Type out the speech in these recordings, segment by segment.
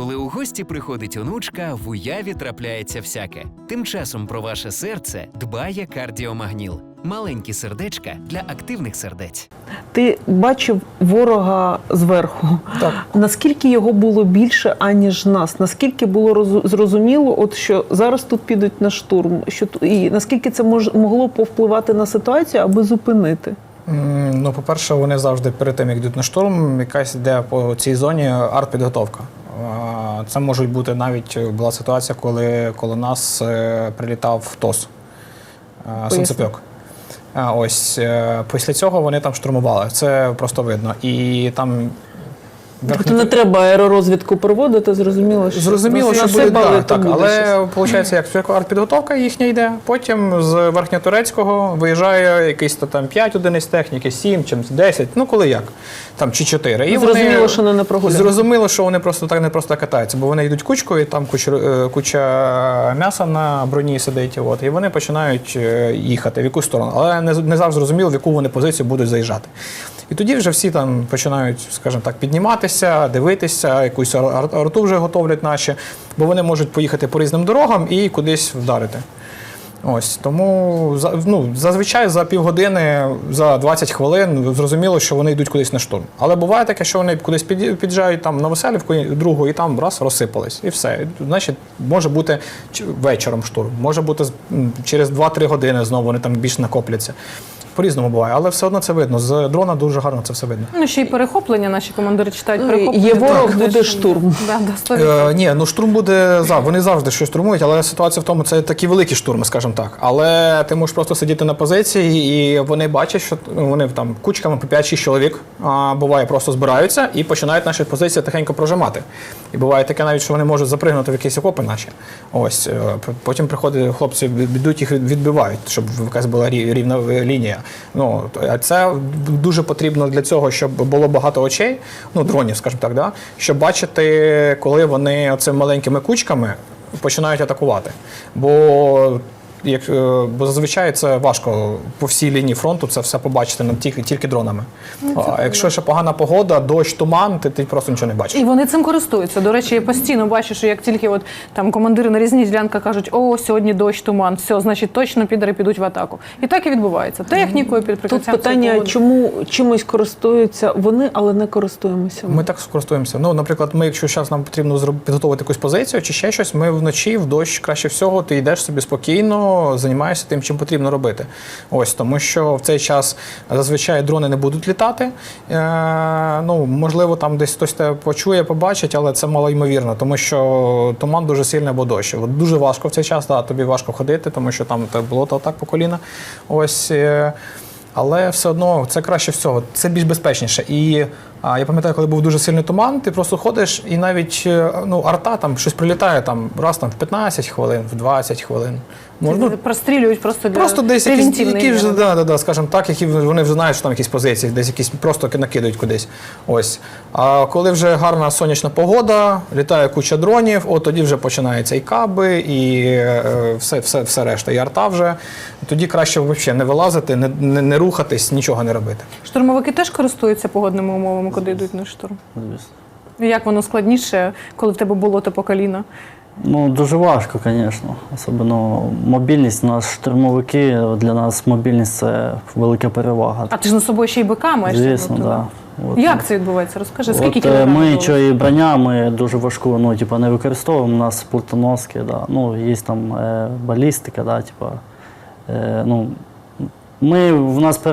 Коли у гості приходить онучка, в уяві трапляється всяке. Тим часом про ваше серце дбає кардіомагніл. Маленькі сердечка для активних сердець. Ти бачив ворога зверху. Так. Наскільки його було більше, аніж нас? Наскільки було роз- зрозуміло, от що зараз тут підуть на штурм? Що і наскільки це мож, могло повпливати на ситуацію, аби зупинити? Ну, по-перше, вони завжди перед тим, як йдуть на штурм, якась йде по цій зоні артпідготовка. Це може бути навіть була ситуація, коли коло нас е, прилітав ТОС е, сонцепьок. Ось е, після цього вони там штурмували. Це просто видно. І там Тобто не треба аеророзвідку проводити, зрозуміло, що Зрозуміло, що буде насипали, так, так. Але виходить, як спочатку артпідготовка їхня йде, потім з верхньотурецького виїжджає якийсь то там 5 одиниць техніки, 7 чи 10, ну коли як, там чи 4. І Зрозуміло, вони, що не на. Зрозуміло, що вони просто так не просто катаються, бо вони йдуть кучкою, там куча, е, куча м'яса на броні сидить, от, і вони починають е, їхати в якусь сторону. Але не, не завжди зрозуміло, в яку вони позицію будуть заїжджати. І тоді вже всі там починають, скажімо так, підніматися, дивитися, якусь ар- ар- арту вже готовлять наші, бо вони можуть поїхати по різним дорогам і кудись вдарити. Ось тому ну, зазвичай за півгодини, за 20 хвилин зрозуміло, що вони йдуть кудись на штурм. Але буває таке, що вони кудись під'їжджають там на веселівку другу, і там раз розсипались, і все. Значить, може бути вечором штурм, може бути через 2-3 години знову вони там більш накопляться. По-різному буває, але все одно це видно. З дрона дуже гарно це все видно. Ну, ще й перехоплення наші командири читають Ну, перехоплення. є ворог, буде штурм. Да. Е, ні, ну штурм буде за. Вони завжди щось штурмують, але ситуація в тому, це такі великі штурми, скажімо так. Але ти можеш просто сидіти на позиції, і вони бачать, що ну, вони там кучками по 5-6 чоловік а, буває, просто збираються і починають наші позиції тихенько прожимати. І буває таке навіть, що вони можуть запригнути в якісь окопи наші. Ось е, потім приходять хлопці, бідуть їх відбивають, щоб якась була рі- рівна е, лінія. Ну це дуже потрібно для цього, щоб було багато очей, ну дронів, скажімо так, да? щоб бачити, коли вони цими маленькими кучками починають атакувати. Бо як, е, бо зазвичай це важко по всій лінії фронту це все побачити ну, тільки, тільки дронами. а якщо ще погана погода, дощ, туман, ти, ти просто нічого не бачиш. І вони цим користуються. До речі, я постійно бачу, що як тільки от там командири на різні ділянках кажуть, о, сьогодні дощ, туман, все, значить точно підари підуть в атаку. І так і відбувається. Технікою під Тут питання, чому чимось користуються вони, але не користуємося. Ми так скористуємося. Ну, наприклад, ми, якщо зараз нам потрібно підготувати якусь позицію чи ще щось, ми вночі, в дощ краще всього, ти йдеш собі спокійно, займаєшся тим, чим потрібно робити. Ось тому, що в цей час зазвичай дрони не будуть літати. Е, ну, можливо, там десь хтось тебе почує, побачить, але це мало ймовірно, тому що туман дуже сильний або дощ. Дуже важко в цей час, да, тобі важко ходити, тому що там те болото так по коліна. Ось. е, але все одно це краще всього, це більш безпечніше. І а, я пам'ятаю, коли був дуже сильний туман, ти просто ходиш і навіть е, ну, арта там щось прилітає там раз там в 15 хвилин, в 20 хвилин. Можна прострілюють просто для просто десь якісь, які вже, да, да, да, скажімо так, які вони вже знають, що там якісь позиції, десь якісь просто накидають кудись. Ось. А коли вже гарна сонячна погода, літає куча дронів, от тоді вже починаються і каби, і е, все, все, все решта, і арта вже. Тоді краще взагалі не вилазити, не, не, не рухатись, нічого не робити. Штурмовики теж користуються погодними умовами, коли йдуть на штурм. звісно. Як воно складніше, коли в тебе болото по коліна? Ну, дуже важко, звісно. Особливо мобільність. У нас штурмовики, для нас мобільність це велика перевага. А ти ж на собою ще й БК маєш. Звісно, так. да? От, Як це відбувається? Розкажи, скільки От, е, кілограмів? ми що і броня, ми дуже важку ну, типу, не використовуємо. У нас плитоноски, да. ну, є там е, балістика, да, типу, е, ну, ми, в нас Ти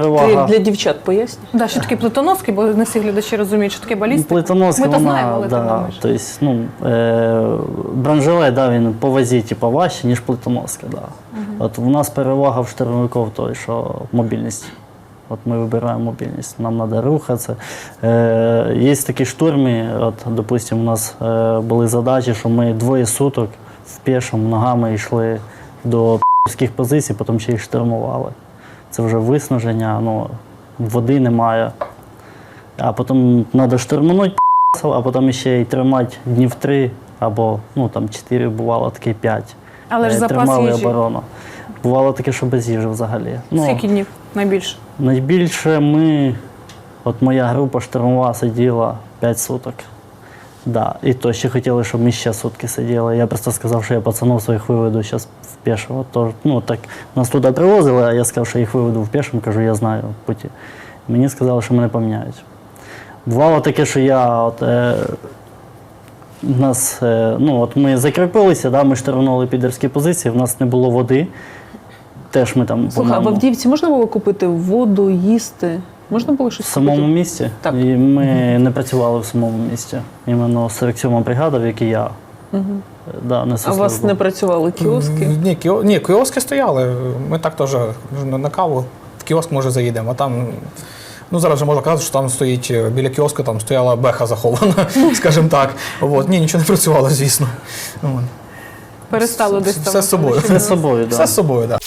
для дівчат поясню. Да, що таке плитоноски, бо не всі глядачі розуміють, що таке балістика. Плитоноска, Ми то вона, знаємо, але да, думаєш. то есть, ну, е, бронжилет, да, він по вазі типу, важче, ніж плитоноска. Да. От у нас перевага в штурмовиків той, що мобільність. От ми вибираємо мобільність, нам треба рухатися. Е, є такі штурми, от, допустимо, у нас е, були задачі, що ми двоє суток в пішому ногами йшли до п'ївських позицій, потім ще їх штурмували. Це вже виснаження, ну, води немає. А потім треба штурманути, а потім ще й тримати днів три або ну, там, чотири, бувало таке п'ять. Але ж Е, запас Тримали їжі. оборону. Бувало таке, що без їжі взагалі. Ну, Скільки днів найбільше? Найбільше ми, от моя група штурмова сиділа 5 суток. Да. І то ще хотіли, щоб ми ще сутки сиділи. Я просто сказав, що я пацанов своїх виведу зараз в Пешево. То, ну, так, нас туди привозили, а я сказав, що їх виведу в Пешево, кажу, я знаю путі. Мені сказали, що мене поміняють. Бувало таке, що я от, е, нас, е, ну, от ми закріпилися, да, ми штурмували підерські позиції, в нас не було води. Теж ми там Слухай, а в по-моєму, Авдіївці можна було купити воду, їсти? Можна було щось в самому купити? місті. Так. І ми не працювали в самому місті. Іменно 47 бригада, в якій я е, да, несу А у вас не працювали кіоски? Ні, кіо... Ні, кіоски стояли. Ми так теж на каву в кіоск може заїдемо. А там, ну зараз вже можна казати, що там стоїть е, біля кіоска, там стояла беха захована, скажімо так. От. Ні, нічого не працювало, звісно. Перестало десь там. Все з собою. Все з собою, так. Все з собою, так.